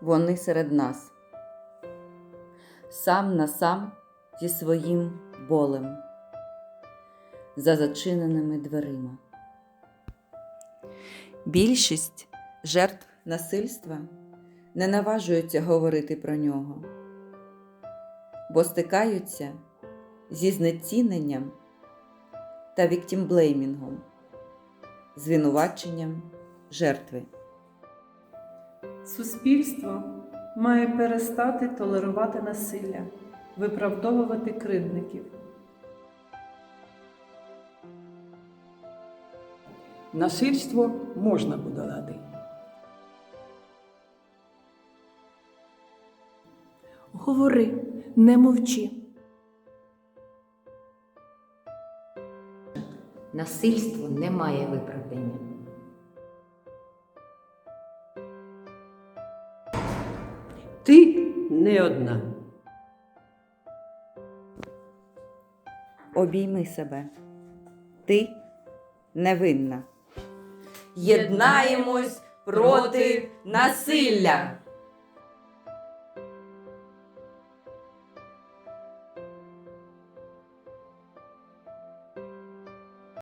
вони серед нас, сам на сам зі своїм болем, за зачиненими дверима. Більшість жертв насильства не наважуються говорити про нього, бо стикаються зі знеціненням та віктімблеймінгом, звинуваченням жертви. Суспільство має перестати толерувати насилля, виправдовувати кривдників. Насильство можна подолати. Говори, не мовчи. Насильство не має виправдання. Ти не одна. Обійми себе. Ти невинна. Єднаємось проти насилля!